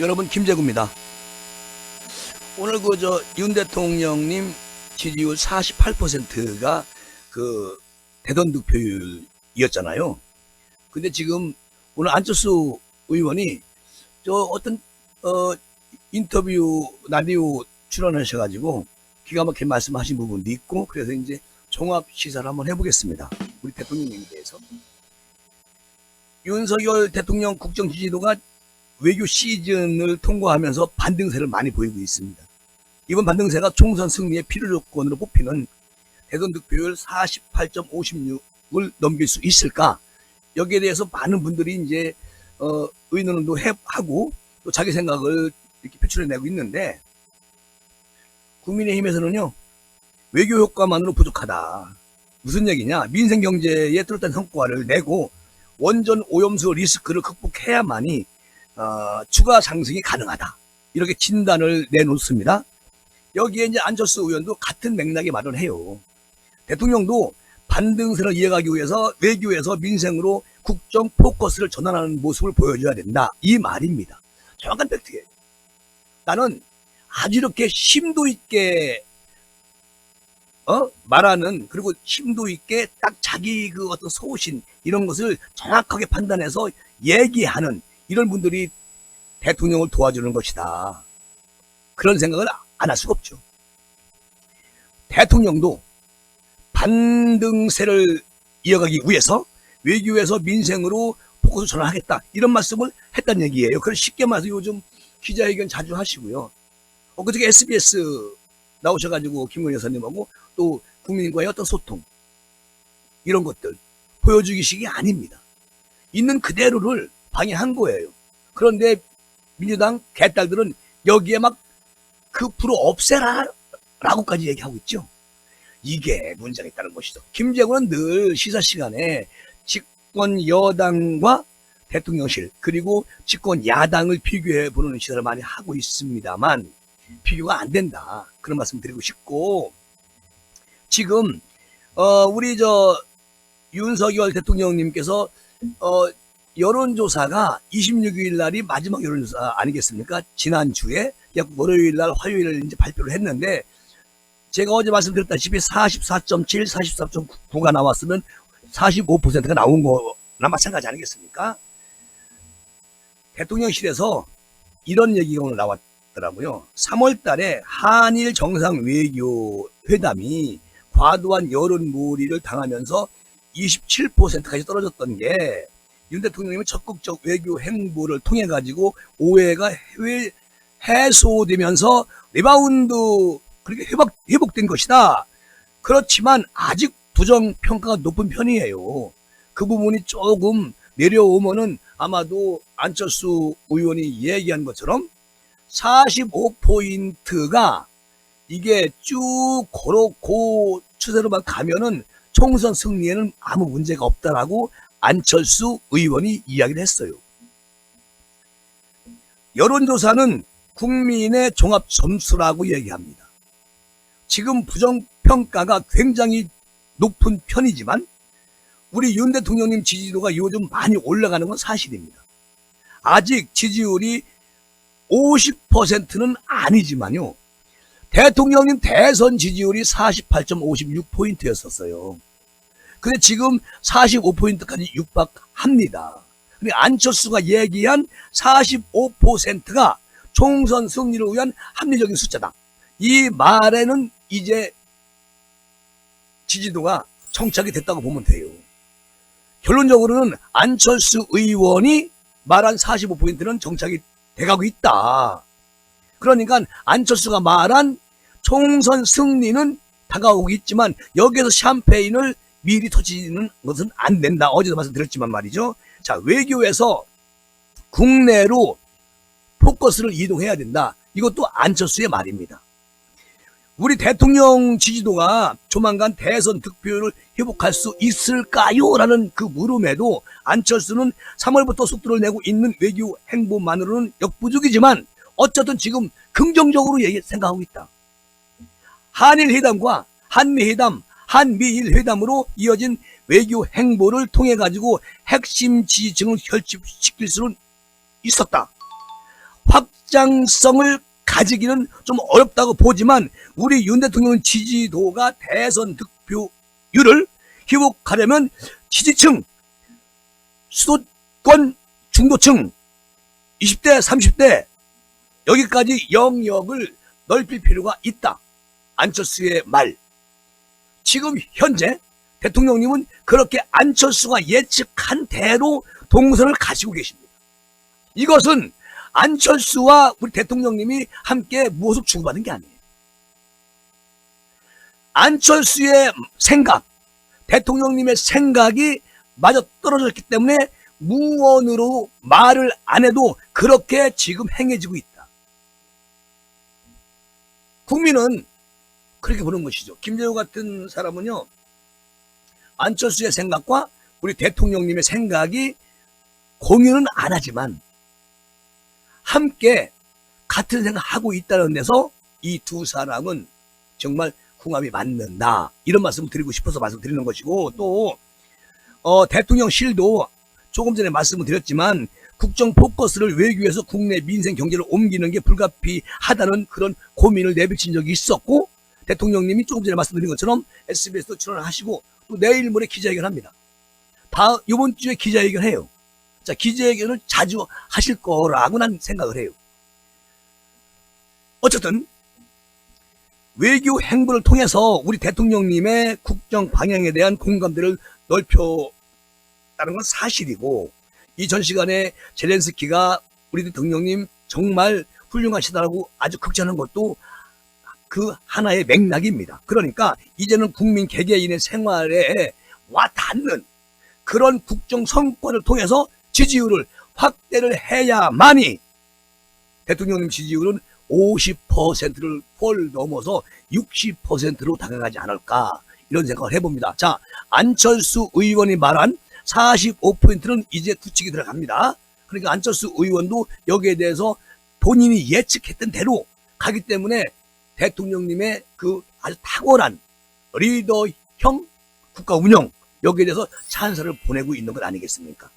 여러분 김재구입니다. 오늘 그 저 윤 대통령님 지지율 48%가 그 대선 득표율이었잖아요. 근데 지금 오늘 안철수 의원이 저 어떤 어 인터뷰 라디오 출연하셔가지고 기가 막히게 말씀하신 부분도 있고 그래서 이제 종합 시사를 한번 해보겠습니다. 우리 대통령님에 대해서 윤석열 대통령 국정 지지도가 외교 시즌을 통과하면서 반등세를 많이 보이고 있습니다. 이번 반등세가 총선 승리의 필요 조건으로 뽑히는 대선 득표율 48.56을 넘길 수 있을까? 여기에 대해서 많은 분들이 이제 어, 의논도 해- 하고 또 자기 생각을 이렇게 표출해내고 있는데 국민의힘에서는요 외교 효과만으로 부족하다. 무슨 얘기냐? 민생 경제에 뚜렷한 성과를 내고 원전 오염수 리스크를 극복해야만이 어, 추가 상승이 가능하다. 이렇게 진단을 내놓습니다. 여기에 이제 안철수 의원도 같은 맥락의 말을 해요. 대통령도 반등세를 이어가기 위해서 외교에서 민생으로 국정 포커스를 전환하는 모습을 보여줘야 된다. 이 말입니다. 정확한 팩트예요. 나는 아주 이렇게 심도 있게 어? 말하는 그리고 심도 있게 딱 자기 그 어떤 소신 이런 것을 정확하게 판단해서 얘기하는 이런 분들이 대통령을 도와주는 것이다. 그런 생각을 안 할 수가 없죠. 대통령도 반등세를 이어가기 위해서 외교에서 민생으로 포커스 전환하겠다. 이런 말씀을 했다는 얘기예요. 그래서 쉽게 말해서 요즘 기자회견 자주 하시고요. 어, 그저께 SBS 나오셔가지고 김건희 여사님하고 또 국민과의 어떤 소통 이런 것들 보여주기식이 아닙니다. 있는 그대로를 방해한 거예요. 그런데 민주당 개딸들은 여기에 막그 프로 없애라 라고까지 얘기하고 있죠. 이게 문제가 있다는 것이죠. 김재구는 늘 시사 시간에 집권 여당과 대통령실 그리고 집권 야당을 비교해 보는 시사를 많이 하고 있습니다만 비교가 안 된다. 그런 말씀 드리고 싶고 지금 어 우리 저 윤석열 대통령님께서 어 여론조사가 26일 날이 마지막 여론조사 아니겠습니까? 지난주에 약 월요일 날 화요일 이제 발표를 했는데 제가 어제 말씀드렸다시피 44.7, 44.9가 나왔으면 45%가 나온 거나 마찬가지 아니겠습니까? 대통령실에서 이런 얘기가 오늘 나왔더라고요. 3월 달에 한일 정상 외교 회담이 과도한 여론 몰이를 당하면서 27%까지 떨어졌던 게 윤 대통령님의 적극적 외교 행보를 통해 가지고 오해가 해외 해소되면서 리바운드 그렇게 회복, 회복된 것이다. 그렇지만 아직 부정 평가가 높은 편이에요. 그 부분이 조금 내려오면은 아마도 안철수 의원이 얘기한 것처럼 45포인트가 이게 쭉 그렇고 추세로만 가면은 총선 승리에는 아무 문제가 없다라고 안철수 의원이 이야기를 했어요. 여론조사는 국민의 종합 점수라고 얘기합니다. 지금 부정평가가 굉장히 높은 편이지만 우리 윤 대통령님 지지도가 요즘 많이 올라가는 건 사실입니다. 아직 지지율이 50%는 아니지만요. 대통령님 대선 지지율이 48.56포인트였었어요. 근데 지금 45포인트까지 육박합니다. 안철수가 얘기한 45%가 총선 승리를 위한 합리적인 숫자다. 이 말에는 이제 지지도가 정착이 됐다고 보면 돼요. 결론적으로는 안철수 의원이 말한 45포인트는 정착이 돼가고 있다. 그러니까 안철수가 말한 총선 승리는 다가오고 있지만 여기에서 샴페인을 미리 터지는 것은 안 된다. 어제도 말씀드렸지만 말이죠. 자, 외교에서 국내로 포커스를 이동해야 된다. 이것도 안철수의 말입니다. 우리 대통령 지지도가 조만간 대선 득표율을 회복할 수 있을까요? 라는 그 물음에도 안철수는 3월부터 속도를 내고 있는 외교 행보만으로는 역부족이지만 어쨌든 지금 긍정적으로 얘기- 생각하고 있다. 한일 회담과 한미 회담, 한미일 회담으로 이어진 외교 행보를 통해 가지고 핵심 지지층을 결집시킬 수는 있었다. 확 확장성을 가지기는 좀 어렵다고 보지만 우리 윤 대통령 지지도가 대선 득표율을 회복하려면 지지층, 수도권 중도층, 20대, 30대 여기까지 영역을 넓힐 필요가 있다. 안철수의 말. 지금 현재 대통령님은 그렇게 안철수가 예측한 대로 동선을 가시고 계십니다. 이것은 안철수와 우리 대통령님이 함께 무엇을 주고받은 게 아니에요. 안철수의 생각, 대통령님의 생각이 마저 떨어졌기 때문에 무언으로 말을 안 해도 그렇게 지금 행해지고 있다. 국민은 그렇게 보는 것이죠. 김재호 같은 사람은요, 안철수의 생각과 우리 대통령님의 생각이 공유는 안 하지만 함께 같은 생각하고 있다는 데서 이 두 사람은 정말 궁합이 맞는다. 이런 말씀을 드리고 싶어서 말씀드리는 것이고 또 어, 대통령실도 조금 전에 말씀을 드렸지만 국정 포커스를 외교에서 국내 민생 경제를 옮기는 게 불가피하다는 그런 고민을 내비친 적이 있었고 대통령님이 조금 전에 말씀드린 것처럼 SBS도 출연을 하시고 또 내일 모레 기자회견 합니다. 다 이번 주에 기자회견 해요. 자 기자회견을 자주 하실 거라고 난 생각을 해요. 어쨌든 외교 행보를 통해서 우리 대통령님의 국정 방향에 대한 공감대를 넓혔다는 건 사실이고 이 전 시간에 젤렌스키가 우리 대통령님 정말 훌륭하시다라고 아주 극찬한 것도 그 하나의 맥락입니다. 그러니까 이제는 국민 개개인의 생활에 와 닿는 그런 국정 성과를 통해서 지지율을 확대를 해야만이 대통령님 지지율은 50%를 훨 넘어서 60%로 다가가지 않을까 이런 생각을 해봅니다. 자 안철수 의원이 말한 45%는 이제 굳히기 들어갑니다. 그러니까 안철수 의원도 여기에 대해서 본인이 예측했던 대로 가기 때문에 대통령님의 그 아주 탁월한 리더형 국가 운영 여기에 대해서 찬사를 보내고 있는 것 아니겠습니까?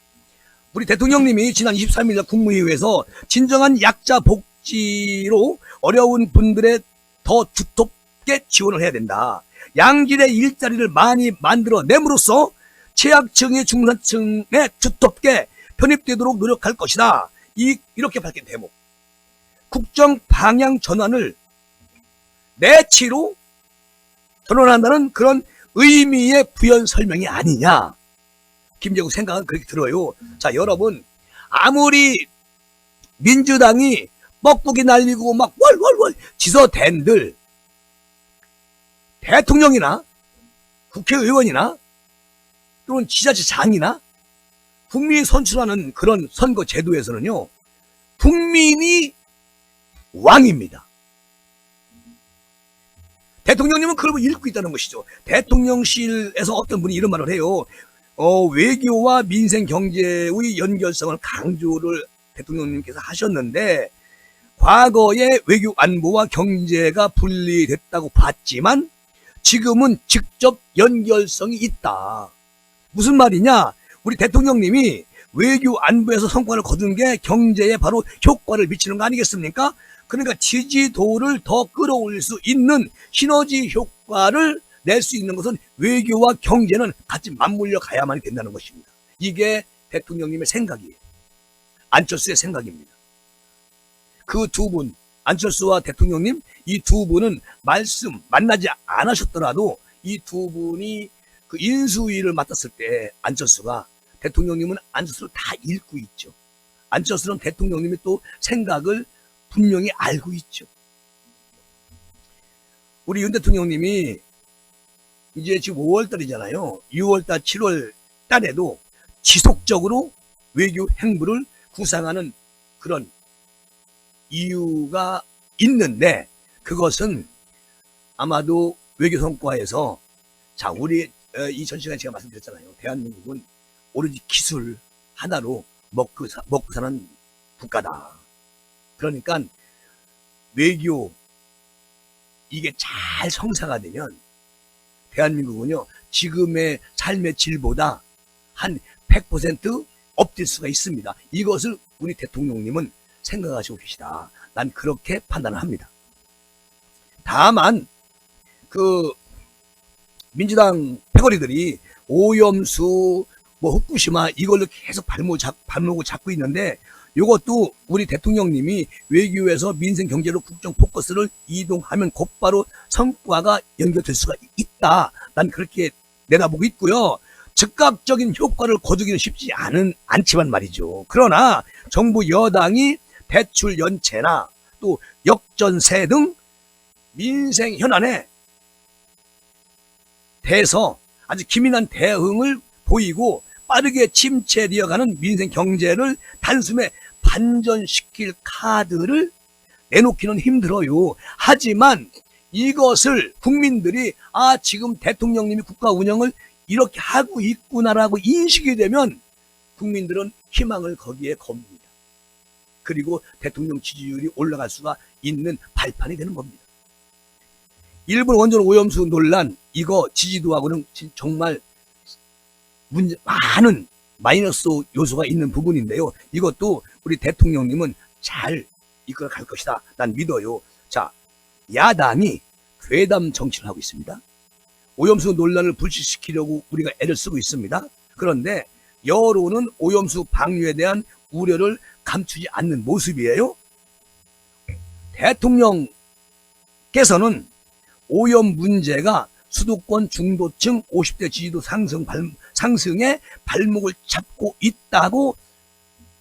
우리 대통령님이 지난 23일 국무회의에서 진정한 약자 복지로 어려운 분들의 더 두텁게 지원을 해야 된다. 양질의 일자리를 많이 만들어 내므로써 취약층의 중산층에 두텁게 편입되도록 노력할 것이다. 이, 이렇게 밝힌 대목. 국정 방향 전환을 내치로 전환한다는 그런 의미의 부연 설명이 아니냐. 김재국 생각은 그렇게 들어요. 자, 여러분, 아무리 민주당이 뻑뻑이 날리고 막 월월월 지서댄들 대통령이나 국회의원이나 또는 지자체장이나 국민이 선출하는 그런 선거 제도에서는요, 국민이 왕입니다. 대통령님은 그걸 읽고 있다는 것이죠. 대통령실에서 어떤 분이 이런 말을 해요. 어, 외교와 민생 경제의 연결성을 강조를 대통령님께서 하셨는데 과거에 외교 안보와 경제가 분리됐다고 봤지만 지금은 직접 연결성이 있다. 무슨 말이냐? 우리 대통령님이 외교 안보에서 성과를 거둔 게 경제에 바로 효과를 미치는 거 아니겠습니까? 그러니까 지지도를 더 끌어올릴 수 있는 시너지 효과를 낼 수 있는 것은 외교와 경제는 같이 맞물려 가야만 된다는 것입니다. 이게 대통령님의 생각이에요. 안철수의 생각입니다. 그 두 분, 안철수와 대통령님, 이 두 분은 말씀, 만나지 않으셨더라도 이 두 분이 그 인수위를 맡았을 때 안철수가 대통령님은 안철수를 다 읽고 있죠. 안철수는 대통령님의 또 생각을 분명히 알고 있죠. 우리 윤 대통령님이 이제 지금 5월 달이잖아요. 6월 달, 7월 달에도 지속적으로 외교 행보를 구상하는 그런 이유가 있는데 그것은 아마도 외교 성과에서 자 우리 어, 이전 시간에 제가 말씀드렸잖아요. 대한민국은 오로지 기술 하나로 먹고, 사, 먹고 사는 국가다. 그러니까 외교 이게 잘 성사가 되면 대한민국은요 지금의 삶의 질보다 한 100% 업될 수가 있습니다. 이것을 우리 대통령님은 생각하시고 계시다. 난 그렇게 판단을 합니다. 다만 그 민주당 패거리들이 오염수 뭐 후쿠시마 이걸로 계속 발목 잡 발목을 잡고 있는데 이것도 우리 대통령님이 외교에서 민생 경제로 국정 포커스를 이동하면 곧바로 성과가 연결될 수가 있다. 난 그렇게 내다보고 있고요. 즉각적인 효과를 거두기는 쉽지 않은 않지만 말이죠. 그러나 정부 여당이 대출 연체나 또 역전세 등 민생 현안에 대해서 아주 기민한 대응을 보이고 빠르게 침체되어가는 민생 경제를 단숨에 반전시킬 카드를 내놓기는 힘들어요. 하지만 이것을 국민들이 아 지금 대통령님이 국가 운영을 이렇게 하고 있구나라고 인식이 되면 국민들은 희망을 거기에 겁니다. 그리고 대통령 지지율이 올라갈 수가 있는 발판이 되는 겁니다. 일본 원전 오염수 논란 이거 지지도하고는 진- 정말 문제 많은 마이너스 요소가 있는 부분인데요. 이것도 우리 대통령님은 잘 이끌어 갈 것이다. 난 믿어요. 자, 야당이 괴담 정치를 하고 있습니다. 오염수 논란을 불식시키려고 우리가 애를 쓰고 있습니다. 그런데 여론은 오염수 방류에 대한 우려를 감추지 않는 모습이에요. 대통령께서는 오염 문제가 수도권 중도층 50대 지지도 상승 발, 상승에 발목을 잡고 있다고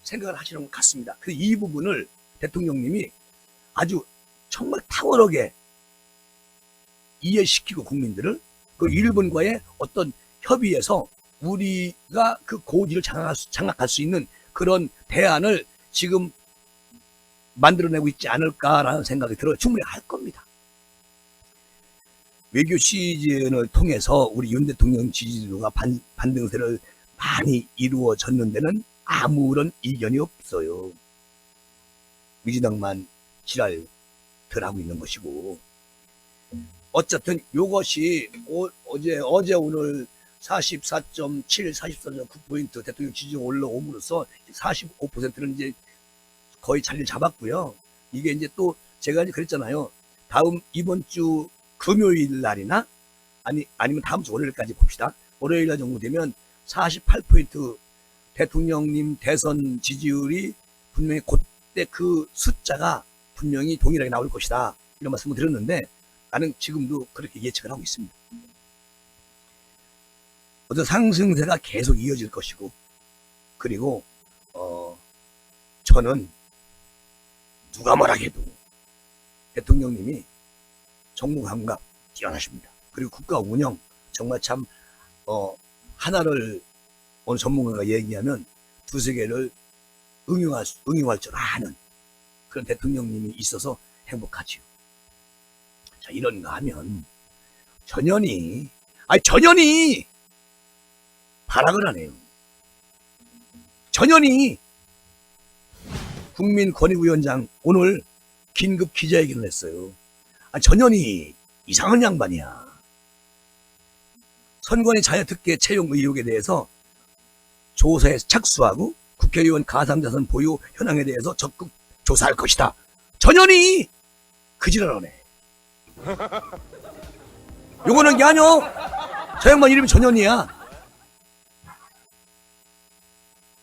생각을 하시는 것 같습니다. 그이 부분을 대통령님이 아주 정말 탁월하게 이해시키고 국민들을 그 일본과의 어떤 협의에서 우리가 그 고지를 장악할 수, 장악할 수 있는 그런 대안을 지금 만들어내고 있지 않을까라는 생각이 들어요. 충분히 할 겁니다. 외교 시즌을 통해서 우리 윤 대통령 지지도가 반, 반등세를 많이 이루어졌는 데는 아무런 이견이 없어요. 민주당만 지랄 덜 하고 있는 것이고. 어쨌든 이것이 어, 제 어제 오늘 44.7, 44.9포인트 대통령 지지가 올라옴으로써 45%는 이제 거의 자리를 잡았고요. 이게 이제 또 제가 이제 그랬잖아요. 다음 이번 주 금요일 날이나 아니 아니면 다음 주 월요일까지 봅시다. 월요일 날 정도 되면 48포인트 대통령님 대선 지지율이 분명히 그때 그 숫자가 분명히 동일하게 나올 것이다. 이런 말씀을 드렸는데 나는 지금도 그렇게 예측을 하고 있습니다. 어떤 상승세가 계속 이어질 것이고 그리고 어 저는 누가 해도 대통령님이 정무 감각 뛰어나십니다. 그리고 국가 운영 정말 참 어, 하나를 어느 전문가가 얘기하면 두세 개를 응용할, 수- 응용할 줄 아는 그런 대통령님이 있어서 행복하지요. 자, 이런가 하면 전현이, 아니, 전현이 발악을 하네요. 전현이 국민권익위원장 오늘 긴급 기자회견을 했어요. 아, 전현이 이상한 양반이야. 선관위 자녀특혜 채용 의혹에 대해서 조사에 착수하고 국회의원 가상자산 보유 현황에 대해서 적극 조사할 것이다. 전현이 그지랄하네. 요거는 게 아니오. 저 양반 이름이 전현이야.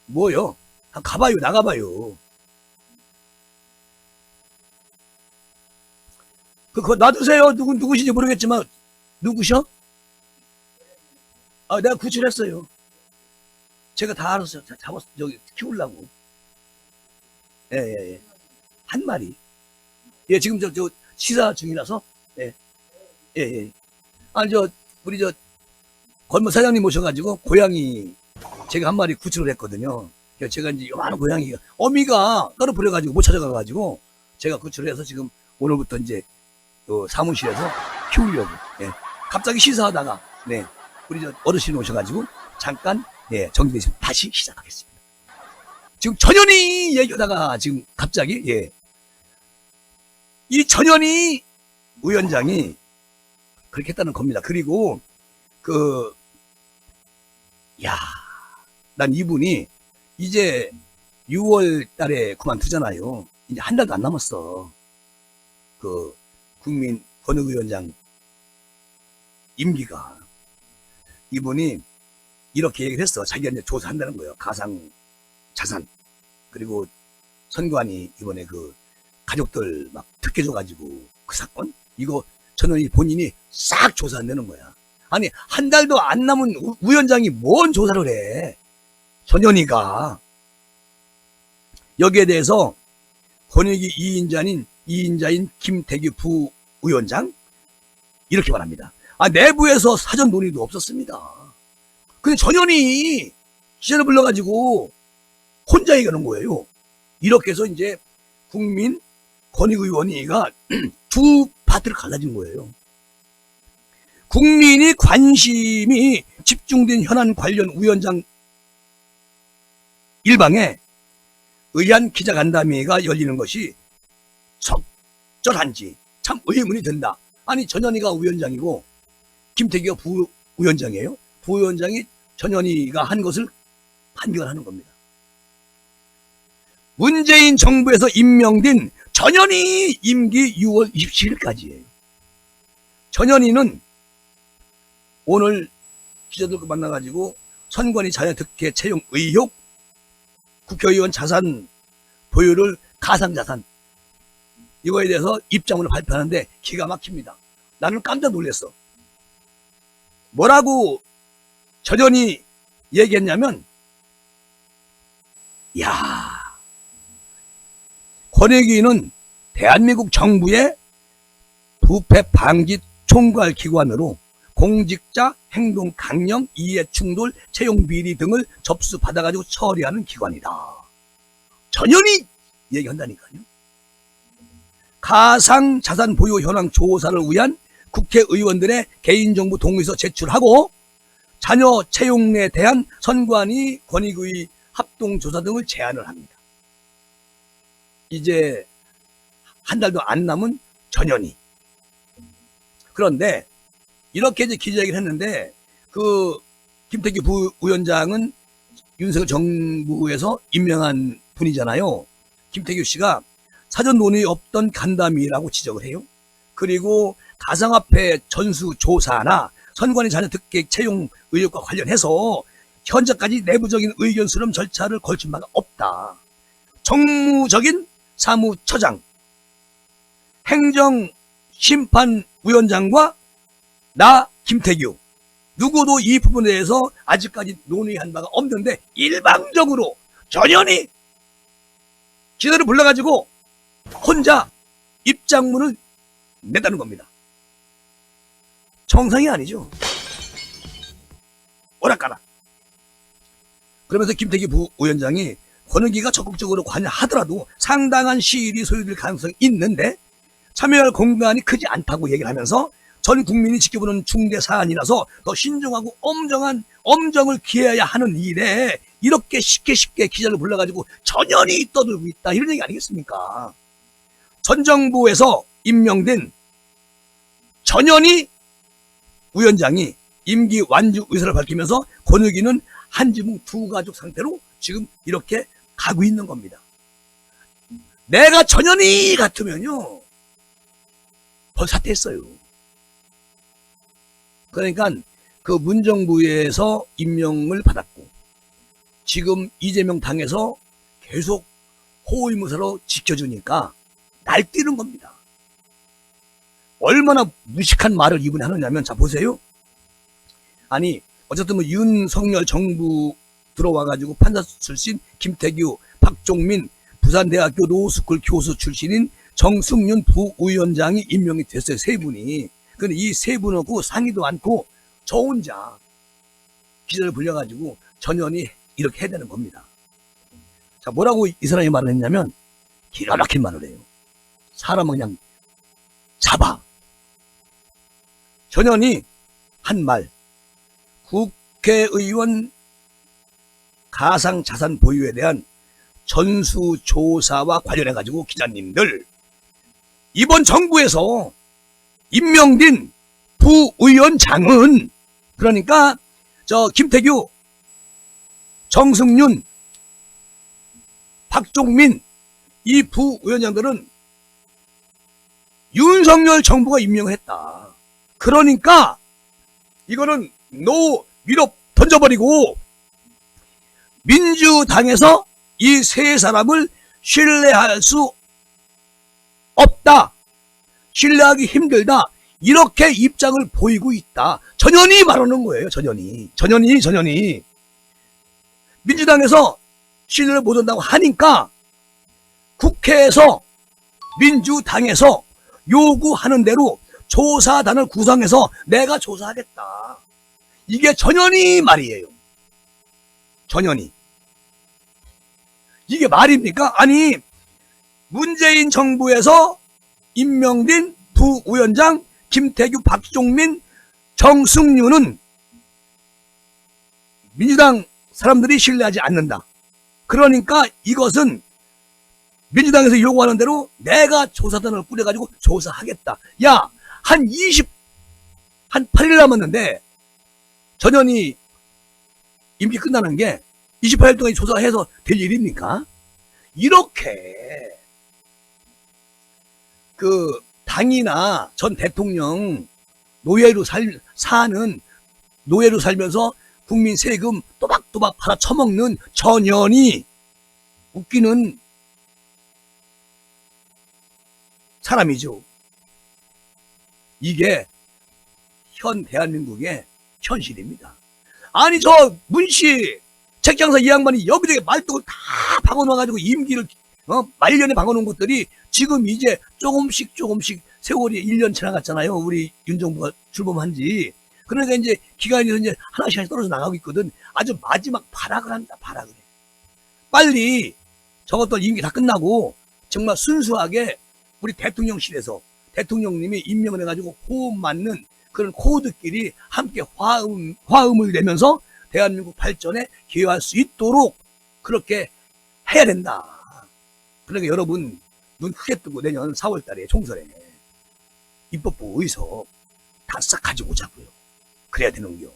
뭐요? 한 가봐요, 나가봐요. 그, 그거 놔두세요. 누구, 누구신지 모르겠지만, 누구셔? 아, 내가 구출했어요. 제가 다. 자, 잡았어. 저기, 키우려고. 예, 예, 예. 한 마리. 예, 지금 저, 저, 시사 중이라서, 예, 예, 예. 아니, 저, 우리 저, 건물 사장님 모셔가지고, 고양이, 제가 한 마리 구출을 했거든요. 제가 이제 요만한 고양이, 어미가 따로 버려가지고 못 찾아가가지고, 제가 구출을 해서 지금 오늘부터 이제, 그 사무실에서 키우려고, 예. 갑자기 시사하다가, 네. 우리 저 어르신 오셔가지고, 잠깐, 예, 정리되시면 다시 시작하겠습니다. 지금 전현희 얘기하다가 지금 갑자기, 예. 이 전현희 위원장이 그렇게 했다는 겁니다. 그리고, 그, 야, 난 이분이 이제 6월 달에 그만두잖아요. 이제 한 달도 안 남았어. 그 국민 권익위원장 임기가 이분이 이렇게 얘기를 했어. 자기가 이제 조사한다는 거예요. 가상 자산 그리고 선관위 이번에 그 가족들 막 특혜 줘가지고 그 사건 이거 저는 이 본인이 싹 조사한다는 거야. 아니 한 달도 안 남은 우- 위원장이 뭔 조사를 해? 전현희가 여기에 대해서 권익위 2인자인 2인자인 김태규 부위원장 이렇게 말합니다. 아 내부에서 사전 논의도 없었습니다. 근데 전현희 기자를 불러가지고 혼자 얘기하는 거예요. 이렇게 해서 이제 국민 권익위원회가 두 파트를 갈라진 거예요. 국민이 관심이 집중된 현안 관련 위원장 일방에 의한 기자간담회가 열리는 것이 적절한지 참 의문이 든다. 아니 전현희가 위원장이고 김태기가 부위원장이에요. 부위원장이 전현희가 한 것을 판결하는 겁니다. 문재인 정부에서 임명된 전현희 임기 6월 27일까지예요. 전현희는 오늘 기자들과 만나가지고 선관위 자녀 특혜 채용 의혹, 국회의원 자산 보유를 가상자산 이거에 대해서 입장을 발표하는데 기가 막힙니다. 나는 깜짝 놀랐어. 뭐라고 전현희 얘기했냐면 야 권익위는 대한민국 정부의 부패 방지 총괄 기관으로 공직자 행동 강령, 이해 충돌, 채용 비리 등을 접수 받아가지고 처리하는 기관이다. 전현희 얘기한다니까요. 가상 자산 보유 현황 조사를 위한 국회의원들의 개인정보 동의서 제출하고 자녀 채용에 대한 선관위 권익위 합동조사 등을 제안을 합니다. 이제 한 달도 안 남은 전현희. 그런데 이렇게 이제 기자회견을 했는데 그 김태기 부위원장은 윤석열 정부에서 임명한 분이잖아요. 김태규 씨가 사전 논의 없던 간담회라고 지적을 해요. 그리고 가상화폐 전수 조사나 선관위 자녀 특혜 채용 의혹과 관련해서 현재까지 내부적인 의견 수렴 절차를 걸친 바가 없다. 정무적인 사무처장, 행정심판위원장과 나 김태규 누구도 이 부분에 대해서 아직까지 논의한 바가 없는데 일방적으로 전현히 기자를 불러가지고 혼자 입장문을 냈다는 겁니다. 정상이 아니죠. 오락가락. 그러면서 김태기 부위원장이 권은기가 적극적으로 관여하더라도 상당한 시일이 소요될 가능성이 있는데 참여할 공간이 크지 않다고 얘기를 하면서 전 국민이 지켜보는 중대 사안이라서 더 신중하고 엄정한 엄정을 기해야 하는 일에 이렇게 쉽게 쉽게 기자를 불러가지고 전연히 떠들고 있다 이런 얘기 아니겠습니까? 전 정부에서 임명된 전연희 위원장이 임기 완주 의사를 밝히면서 권익위는 한 지붕 두 가족 상태로 지금 이렇게 가고 있는 겁니다. 내가 전연희 같으면요 벌써 사퇴했어요. 그러니까 그 문정부에서 임명을 받았고 지금 이재명 당에서 계속 호위무사로 지켜주니까 날뛰는 겁니다. 얼마나 무식한 말을 이분이 하느냐면 자 보세요. 아니 어쨌든 뭐 윤석열 정부 들어와가지고 판사 출신 김태규, 박종민, 부산대학교 노스쿨 교수 출신인 정승윤 부위원장이 임명이 됐어요. 세 분이. 근데 이 세 분하고 상의도 않고 저 혼자 기자를 불려가지고 전현이 이렇게 해야 되는 겁니다. 자, 뭐라고 이 사람이 말을 했냐면 기가 막힌 말을 해요. 사람은 그냥 잡아. 전현이 한 말. 국회의원 가상 자산 보유에 대한 전수 조사와 관련해 가지고 기자님들, 이번 정부에서 임명된 부위원장은 그러니까 저 김태규, 정승윤, 박종민 이 부위원장들은 윤석열 정부가 임명했다. 그러니까 이거는 노 밀어 던져버리고 민주당에서 이 세 사람을 신뢰할 수 없다. 신뢰하기 힘들다. 이렇게 입장을 보이고 있다. 전현이 말하는 거예요. 전현이. 전현이 전현이. 민주당에서 신뢰를 못 한다고 하니까 국회에서 민주당에서 요구하는 대로 조사단을 구성해서 내가 조사하겠다. 이게 전현이 말이에요. 전현이. 이게 말입니까? 아니, 문재인 정부에서 임명된 부위원장 김태규, 박종민, 정승윤은 민주당 사람들이 신뢰하지 않는다. 그러니까 이것은 민주당에서 요구하는 대로 내가 조사단을 꾸려가지고 조사하겠다. 야, 한 20, 한 8일 남았는데 전현이 임기 끝나는 게 28일 동안 조사해서 될 일입니까? 이렇게 그 당이나 전 대통령 노예로 살, 사는 노예로 살면서 국민 세금 또박또박 받아 처먹는 전현이 웃기는 사람이죠. 이게 현 대한민국의 현실입니다. 아니 저 문씨 책장사 이 양반이 여기저기 말뚝을 다 박아놓아가지고 임기를 어, 말년에 박아놓은 것들이 지금 이제 조금씩 조금씩 세월이 1년 지나갔잖아요. 우리 윤 정부가 출범한 지. 그러니까 이제 기간이 이제 하나씩 떨어져 나가고 있거든. 아주 마지막 발악을 합니다. 발악을 해. 빨리 저것들 임기 다 끝나고 정말 순수하게 우리 대통령실에서 대통령님이 임명을 해가지고 호흡 맞는 그런 코드끼리 함께 화음, 화음을 내면서 대한민국 발전에 기여할 수 있도록 그렇게 해야 된다. 그러니까 여러분 눈 크게 뜨고 내년 4월 달에 총선에 입법부 의석 다 싹 가지고 오자고요. 그래야 되는겨.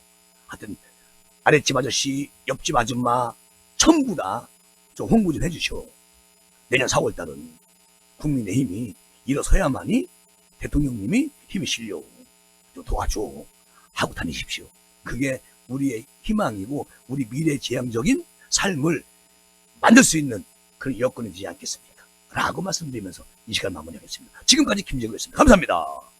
하여튼 아랫집 아저씨, 옆집 아줌마 전부 다 좀 홍보 좀 해주시오. 내년 4월 달은 국민의힘이 일어서야만이 대통령님이 힘이 실려 좀 도와줘 하고 다니십시오. 그게 우리의 희망이고 우리 미래지향적인 삶을 만들 수 있는 그런 여건이 되지 않겠습니까? 라고 말씀드리면서 이 시간 마무리하겠습니다. 지금까지 김재구였습니다. 감사합니다.